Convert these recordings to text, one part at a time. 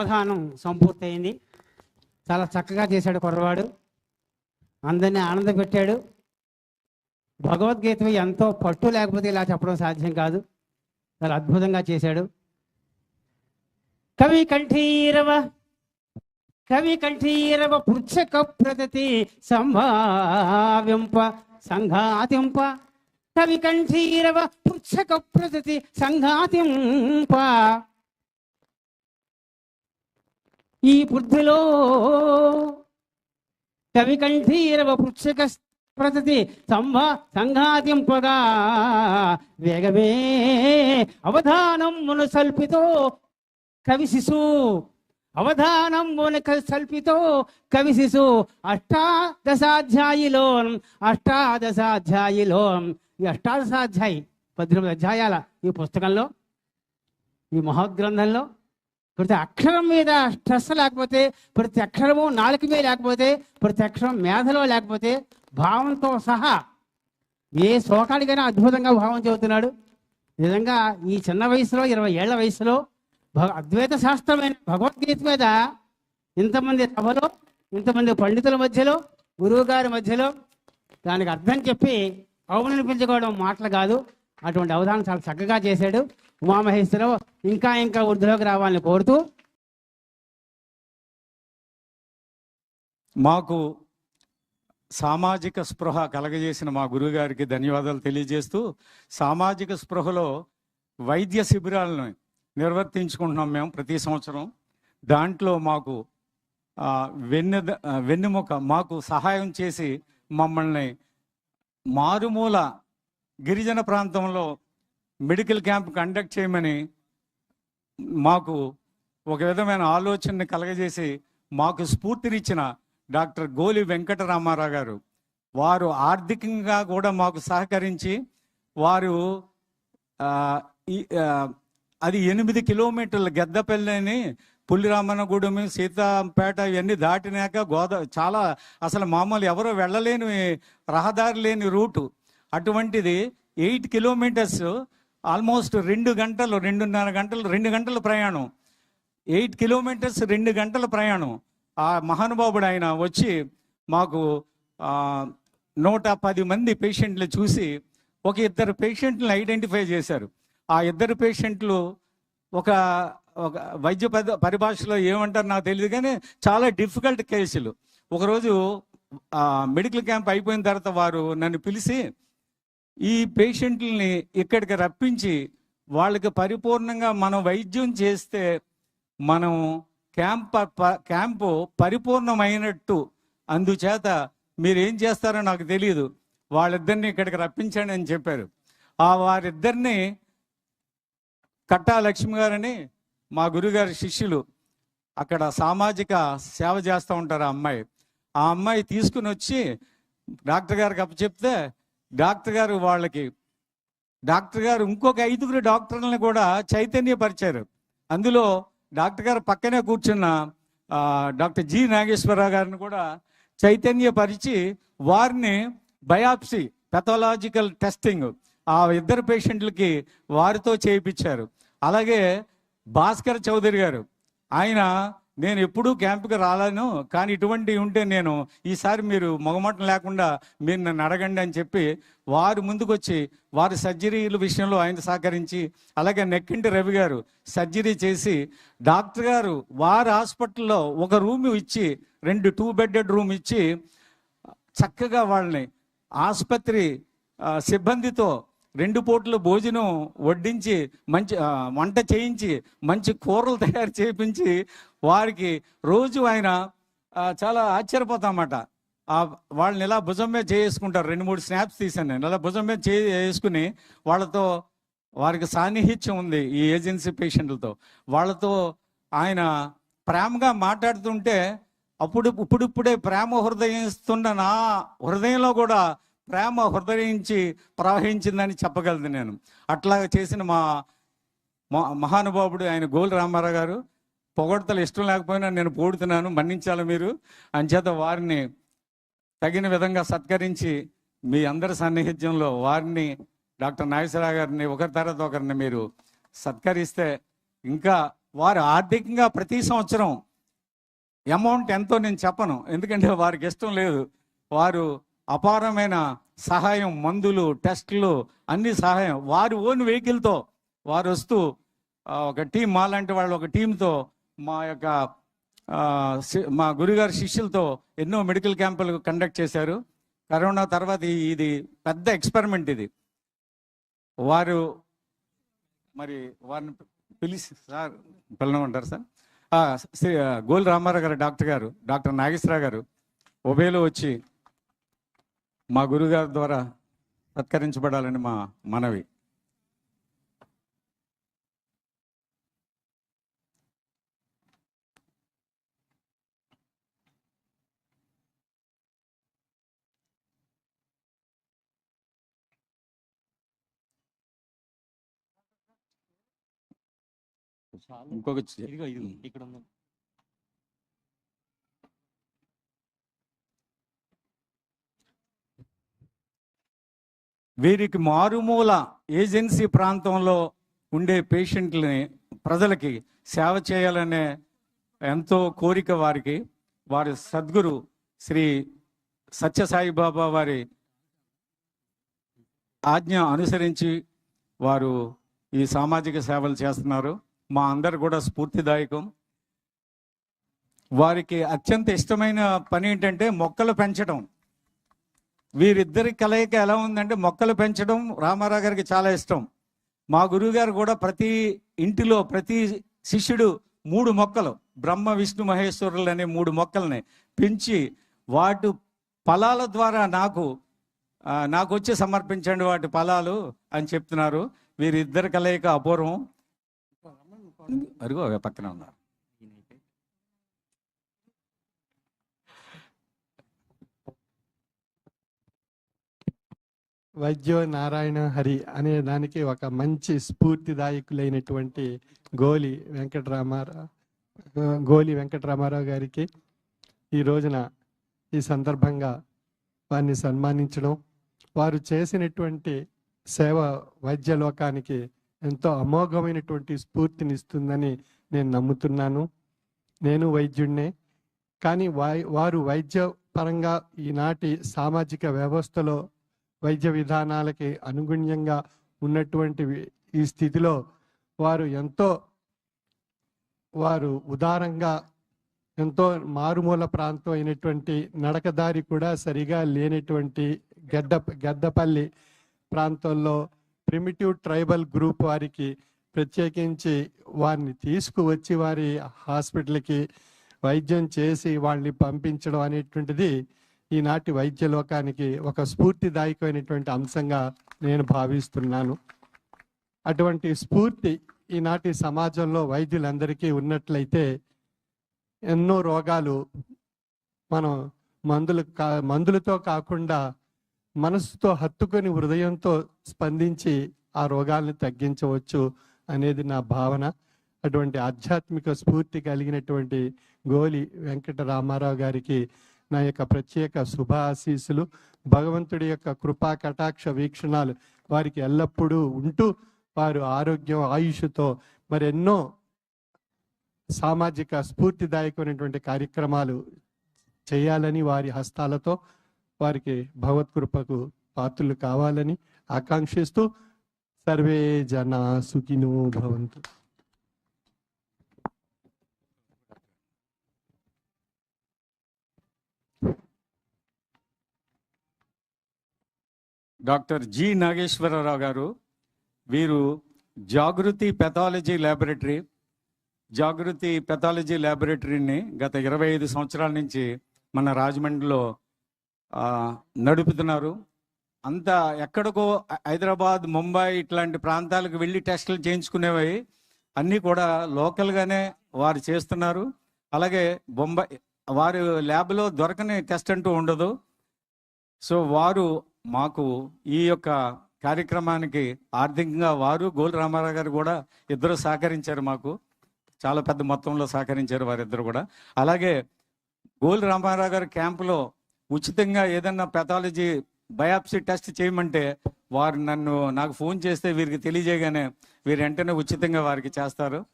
అవధానం సంపూర్తయింది. చాలా చక్కగా చేశాడు కుర్రవాడు. అందరినీ ఆనంద పెట్టాడు భగవద్గీత ఎంతో పట్టు లేకపోతే ఇలా చెప్పడం సాధ్యం కాదు. చాలా అద్భుతంగా చేశాడు. కవి కంఠీరవ కవి కంఠీరవ పృచ్ఛక ప్రతి సంభావింప సంఘాతింప. కవి కంఠీరవ పృచ్ఛక ప్రతి సంఘాతింప. ఈ బుద్ధిలో కవి కంఠీరవ పృచ్ఛక ప్రగతి సంభ సంఘాతింపగా వేగమే అవధానం మును సల్పితో కవి శిశు. అవధానం సల్పితో కవి శిశు. అష్టాదశాధ్యాయిలో అష్టాదశాధ్యాయిలో. ఈ అష్టాదశాధ్యాయి పద్దెనిమిది అధ్యాయాల ఈ పుస్తకంలో ఈ మహాగ్రంథంలో ప్రతి అక్షరం మీద స్ట్రెస్ లేకపోతే ప్రతి అక్షరము నాలుక మీద లేకపోతే ప్రతి అక్షరం మేధలో లేకపోతే భావంతో సహా ఏ శ్లోకానికైనా అద్భుతంగా భావం చెబుతున్నాడు. నిజంగా ఈ చిన్న వయసులో ఇరవై ఏళ్ళ వయసులో భగ అద్వైత శాస్త్రమైన భగవద్గీత మీద ఇంతమంది సభలో ఇంతమంది పండితుల మధ్యలో గురువుగారి మధ్యలో దానికి అర్థం చెప్పి అవుననిపించుకోవడం మాటలు కాదు. అటువంటి అవధానం చాలా చక్కగా చేశాడు. ఉమామహేశ్వరరావు ఇంకా ఇంకా వృద్ధిలోకి రావాలని కోరుతూ మాకు సామాజిక స్పృహ కలగజేసిన మా గురువుగారికి ధన్యవాదాలు తెలియజేస్తూ సామాజిక స్పృహలో వైద్య శిబిరాలను నిర్వర్తించుకుంటున్నాం మేము ప్రతి సంవత్సరం. దాంట్లో మాకు ఆ, వెన్నె వెన్నెముక మాకు సహాయం చేసి మమ్మల్ని మారుమూల గిరిజన ప్రాంతంలో మెడికల్ క్యాంప్ కండక్ట్ చేయమని మాకు ఒక విధమైన ఆలోచనని కలగజేసి మాకు స్ఫూర్తినిచ్చిన డాక్టర్ గోలి వెంకటరామారావు గారు. వారు ఆర్థికంగా కూడా మాకు సహకరించి వారు అది ఎనిమిది కిలోమీటర్ల గెద్దపల్లిని పుల్లిరామన్నగూడెం సీతాపేట ఇవన్నీ దాటినాక గోదా చాలా అసలు మామూలు ఎవరో వెళ్ళలేని రహదారి లేని రూటు. అటువంటిది ఎయిట్ కిలోమీటర్స్ ఆల్మోస్ట్ రెండు గంటలు రెండున్నర గంటలు రెండు గంటల ప్రయాణం. ఎయిట్ కిలోమీటర్స్ రెండు గంటల ప్రయాణం. ఆ మహానుభావుడు ఆయన వచ్చి మాకు నూట పది మంది పేషెంట్లు చూసి ఒక ఇద్దరు పేషెంట్లను ఐడెంటిఫై చేశారు. ఆ ఇద్దరు పేషెంట్లు ఒక ఒక వైద్య పద పరిభాషలో ఏమంటారు నాకు తెలియదు కానీ చాలా డిఫికల్ట్ కేసులు. ఒకరోజు మెడికల్ క్యాంప్ అయిపోయిన తర్వాత వారు నన్ను పిలిచి ఈ పేషెంట్లని ఇక్కడికి రప్పించి వాళ్ళకి పరిపూర్ణంగా మనం వైద్యం చేస్తే మనం క్యాంప్ క్యాంపు పరిపూర్ణమైనట్టు. అందుచేత మీరు ఏం చేస్తారో నాకు తెలియదు వాళ్ళిద్దరిని ఇక్కడికి రప్పించండి అని చెప్పారు. ఆ వారిద్దరిని కట్టా లక్ష్మి గారని మా గురుగారి శిష్యులు అక్కడ సామాజిక సేవ చేస్తూ ఉంటారు ఆ అమ్మాయి. ఆ అమ్మాయి తీసుకుని వచ్చి డాక్టర్ గారికి అప్పచెప్తే డాక్టర్ గారు వాళ్ళకి డాక్టర్ గారు ఇంకొక ఐదుగురు డాక్టర్లను కూడా చైతన్యపరిచారు. అందులో డాక్టర్ గారు పక్కనే కూర్చున్న డాక్టర్ జి నాగేశ్వరరావు గారిని కూడా చైతన్యపరిచి వారిని బయాప్సీ పెథలాజికల్ టెస్టింగ్ ఆ ఇద్దరు పేషెంట్లకి వారితో చేయించారు. అలాగే భాస్కర్ చౌదరి గారు ఆయన నేను ఎప్పుడూ క్యాంప్కి రాలేను కానీ ఇటువంటి ఉంటే నేను ఈసారి మీరు మొగమటం లేకుండా మీరు నన్ను అడగండి అని చెప్పి వారు ముందుకొచ్చి వారి సర్జరీల విషయంలో ఆయన సహకరించి అలాగే నెక్కింటి రవి గారు సర్జరీ చేసి డాక్టర్ గారు వారి హాస్పిటల్లో ఒక రూమ్ ఇచ్చి రెండు టూ బెడెడ్ రూమ్ ఇచ్చి చక్కగా వాళ్ళని ఆసుపత్రి సిబ్బందితో రెండు పూటలు భోజనం వడ్డించి మంచి వంట చేయించి మంచి కూరలు తయారు చేయించి వారికి రోజు ఆయన చాలా ఆశ్చర్యపోతామాట ఆ వాళ్ళని ఇలా భుజం మీద చేసుకుంటారు? రెండు మూడు స్నాప్స్ తీసాను నేను. ఇలా భుజం మీద చేసుకుని వాళ్ళతో వారికి సాన్నిహిత్యం ఉంది ఈ ఏజెన్సీ పేషెంట్లతో. వాళ్ళతో ఆయన ప్రేమగా మాట్లాడుతుంటే అప్పుడు ఇప్పుడిప్పుడే ప్రేమ హృదయిస్తున్న నా హృదయంలో కూడా ప్రేమ హృదయించి ప్రవహించిందని చెప్పగలను నేను. అట్లా చేసిన మా మహానుభావుడు ఆయన గోల్ రామారావు గారు పొగడతలు ఇష్టం లేకపోయినా నేను పోడుతున్నాను మన్నించాలి మీరు. అంచేత వారిని తగిన విధంగా సత్కరించి మీ అందరి సన్నిహిత్యంలో వారిని డాక్టర్ నాగేశ్వరరావు గారిని ఒకరి తర్వాత ఒకరిని మీరు సత్కరిస్తే ఇంకా వారు ఆర్థికంగా ప్రతి సంవత్సరం అమౌంట్ ఎంతో నేను చెప్పను. ఎందుకంటే వారికి ఇష్టం లేదు. వారు అపారమైన సహాయం మందులు టెస్టులు అన్ని సహాయం. వారి ఓన్ వెహికల్తో వారు వస్తూ ఒక టీం మాలాంటి వాళ్ళు ఒక టీంతో మా యొక్క శి- మా గురుగారి శిష్యులతో ఎన్నో మెడికల్ క్యాంపులు కండక్ట్ చేశారు. కరోనా తర్వాత ఇది పెద్ద ఎక్స్పెరిమెంట్ ఇది. వారు మరి వారిని పిలిచి సార్ పిల్లమంటారు సార్? శ్రీ గోల్ రామారావు గారు డాక్టర్ గారు డాక్టర్ నాగేశ్వరరావు గారు ఉభయలో వచ్చి మా గురుగారి ద్వారా సత్కరించబడాలని మా మనవి. ఇంకొక ఇక్కడ ఉంది వీరికి మారుమూల ఏజెన్సీ ప్రాంతంలో ఉండే పేషెంట్లని ప్రజలకి సేవ చేయాలనే ఎంతో కోరిక వారికి వారి సద్గురు శ్రీ సత్యసాయి బాబా వారి ఆజ్ఞ అనుసరించి వారు ఈ సామాజిక సేవలు చేస్తున్నారు. మా అందరు కూడా స్ఫూర్తిదాయకం. వారికి అత్యంత ఇష్టమైన పని ఏంటంటే మొక్కలు పెంచడం. వీరిద్దరి కలయిక ఎలా ఉందంటే మొక్కలు పెంచడం రామారావు గారికి చాలా ఇష్టం. మా గురువు గారు కూడా ప్రతి ఇంటిలో ప్రతి శిష్యుడు మూడు మొక్కలు బ్రహ్మ విష్ణు మహేశ్వరులు అనే మూడు మొక్కల్ని పెంచి వాటి ఫలాల ద్వారా నాకు నాకు వచ్చి సమర్పించండి వాటి ఫలాలు అని చెప్తున్నారు. వీరిద్దరి కలయిక అపూర్వం. అరుగు పక్కన ఉన్నారు. వైద్యో నారాయణ హరి అనే దానికి ఒక మంచి స్ఫూర్తిదాయకులైనటువంటి గోలి వెంకటరామారావు గోలి వెంకటరామారావు గారికి ఈ రోజున ఈ సందర్భంగా వారిని సన్మానించడం వారు చేసినటువంటి సేవ వైద్య లోకానికి ఎంతో అమోఘమైనటువంటి స్ఫూర్తినిస్తుందని నేను నమ్ముతున్నాను. నేను వైద్యుడినే కానీ వై- వారు వైద్య పరంగా ఈనాటి సామాజిక వ్యవస్థలో వైద్య విధానాలకి అనుగుణ్యంగా ఉన్నటువంటి ఈ స్థితిలో వారు ఎంతో వారు ఉదారంగా ఎంతో మారుమూల ప్రాంతం అయినటువంటి నడకదారి కూడా సరిగా లేనటువంటి గడ్డ గద్దపల్లి ప్రాంతంలో ప్రిమిటివ్ ట్రైబల్ గ్రూప్ వారికి ప్రత్యేకించి వారిని తీసుకువచ్చి వారి హాస్పిటల్కి వైద్యం చేసి వాళ్ళని పంపించడం అనేటువంటిది ఈనాటి వైద్య లోకానికి ఒక స్ఫూర్తిదాయకమైనటువంటి అంశంగా నేను భావిస్తున్నాను. అటువంటి స్ఫూర్తి ఈనాటి సమాజంలో వైద్యులందరికీ ఉన్నట్లయితే ఎన్నో రోగాలు మనం మందులు కా మందులతో కాకుండా మనసుతో హత్తుకొని హృదయంతో స్పందించి ఆ రోగాలను తగ్గించవచ్చు అనేది నా భావన. అటువంటి ఆధ్యాత్మిక స్ఫూర్తి కలిగినటువంటి గోలి వెంకట రామారావు గారికి నా యొక్క ప్రత్యేక శుభాశీస్సులు భగవంతుడి యొక్క కృపా కటాక్ష వీక్షణాలు వారికి ఎల్లప్పుడూ ఉంటూ వారు ఆరోగ్యం ఆయుష్తో మరెన్నో సామాజిక స్ఫూర్తిదాయకమైనటువంటి కార్యక్రమాలు చేయాలని వారి హస్తాలతో వారికి భగవత్కృపకు పాత్రలు కావాలని ఆకాంక్షిస్తూ సర్వే జన సుఖినో భవంతు. డాక్టర్ జి నాగేశ్వరరావు గారు వీరు Jagruti pathology laboratory Jagruti pathology ల్యాబొరేటరీని గత ఇరవై ఐదు సంవత్సరాల నుంచి మన రాజమండ్రిలో నడుపుతున్నారు. అంతా ఎక్కడికో హైదరాబాద్ ముంబై ఇట్లాంటి ప్రాంతాలకు వెళ్ళి టెస్టులు చేయించుకునేవి అన్నీ కూడా లోకల్గానే వారు చేస్తున్నారు. అలాగే బొంబాయి వారు ల్యాబ్లో దొరకని టెస్ట్ అంటూ ఉండదు. సో వారు మాకు ఈ యొక్క కార్యక్రమానికి ఆర్థికంగా వారు గోల్ రామారావు గారు కూడా ఇద్దరు సహకరించారు మాకు. చాలా పెద్ద మొత్తంలో సహకరించారు వారిద్దరు కూడా. అలాగే గోల్ రామారావు గారి క్యాంపులో ఉచితంగా ఏదన్నా పెథాలజీ బయాప్సీ టెస్ట్ చేయమంటే వారు నన్ను నాకు ఫోన్ చేస్తే వీరికి తెలియజేయగానే వీరు వెంటనే ఉచితంగా వారికి చేస్తారు.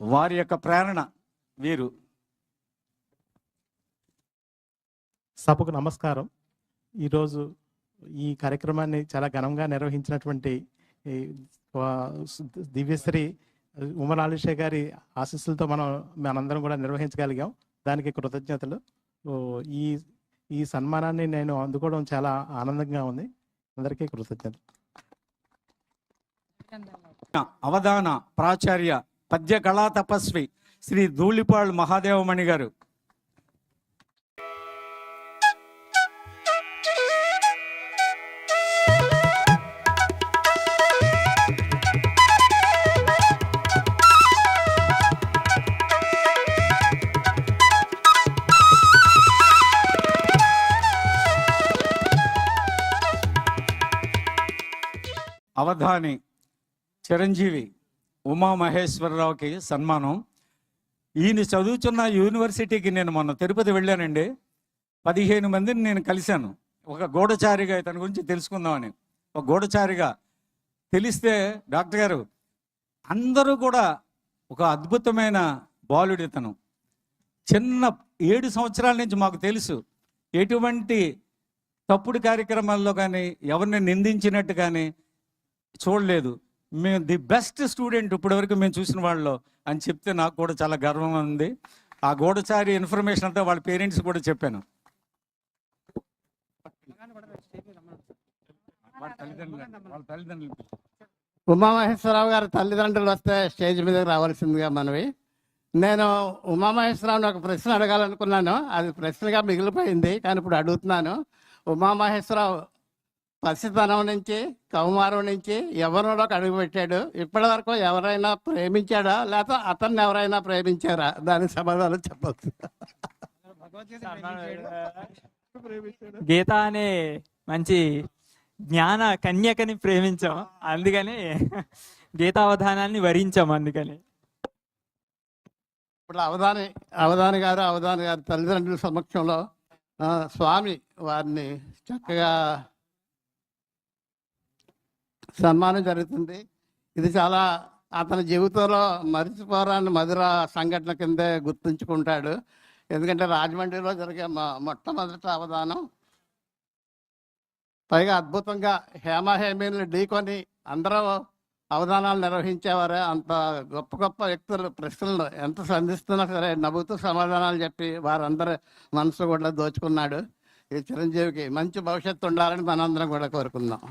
వారి యొక్క ప్రేరణ వీరు. సభకు నమస్కారం. ఈరోజు ఈ కార్యక్రమాన్ని చాలా ఘనంగా నిర్వహించినటువంటి ఈ దివ్యశ్రీ ఉమరాలిషే గారి ఆశీస్సులతో మనం మనందరం కూడా నిర్వహించగలిగాం. దానికి కృతజ్ఞతలు. ఈ ఈ సన్మానాన్ని నేను అందుకోవడం చాలా ఆనందంగా ఉంది. అందరికీ కృతజ్ఞతలు. అవధాన ప్రాచార్య పద్య కళా తపస్వి శ్రీ ధూళిపాళ్ మహాదేవమణి గారు. అవధాని చిరంజీవి ఉమా మహేశ్వరరావుకి సన్మానం. ఈయన చదువుతున్న యూనివర్సిటీకి నేను మొన్న తిరుపతి వెళ్ళానండి. పదిహేను మందిని నేను కలిశాను. ఒక గూఢచారిగా ఇతని గురించి తెలుసుకుందామని. ఒక గూఢచారిగా తెలిస్తే డాక్టర్ గారు అందరూ కూడా ఒక అద్భుతమైన బాలుడు ఇతను. చిన్న ఏడు సంవత్సరాల నుంచి మాకు తెలుసు ఎటువంటి తప్పుడు కార్యక్రమాల్లో కానీ ఎవరిని నిందించినట్టు కానీ చూడలేదు. మేము ది బెస్ట్ స్టూడెంట్ ఇప్పటివరకు మేము చూసిన వాళ్ళలో అని చెప్తే నాకు కూడా చాలా గర్వంగా ఉంది. ఆ గూఢచారి ఇన్ఫర్మేషన్ అంతా వాళ్ళ పేరెంట్స్ కూడా చెప్పాను. తల్లిదండ్రులు. ఉమామహేశ్వరరావు గారి తల్లిదండ్రులు వస్తే స్టేజ్ మీదకి రావాల్సిందిగా మనవి. నేను ఉమామహేశ్వరరావుని ఒక ప్రశ్న అడగాలనుకున్నాను. అది ప్రశ్నగా మిగిలిపోయింది కానీ ఇప్పుడు అడుగుతున్నాను. ఉమామహేశ్వరరావు పసితనం నుంచి కౌమారం నుంచి ఎవరిలోకి అడుగుపెట్టాడు. ఇప్పటి వరకు ఎవరైనా ప్రేమించాడా? లేకపోతే అతన్ని ఎవరైనా ప్రేమించారా? దానికి సమాధానం చెప్పచ్చు. గీత అనే మంచి జ్ఞాన కన్యకని ప్రేమించాం. అందుకని గీతావధానాన్ని వరించాం అందుకని. ఇప్పుడు అవధాని అవధాని గారు అవధాని గారి తల్లిదండ్రుల సమక్షంలో స్వామి వారిని చక్కగా సన్మానం జరుగుతుంది. ఇది చాలా అతని జీవితంలో మరిచిపోరాని మధుర సంఘటన కిందే గుర్తుంచుకుంటాడు. ఎందుకంటే రాజమండ్రిలో జరిగే మొట్టమొదటి అవధానం పైగా అద్భుతంగా హేమహేమీలను ఢీకొని అందరూ అవధానాలు నిర్వహించేవారే. అంత గొప్ప గొప్ప వ్యక్తులు ప్రశ్నలు ఎంత సంధిస్తున్నా సరే నవ్వుతూ సమాధానాలు చెప్పి వారందరి మనసు కూడా దోచుకున్నాడు. ఈ చిరంజీవికి మంచి భవిష్యత్తు ఉండాలని మనందరం కూడా కోరుకుందాం.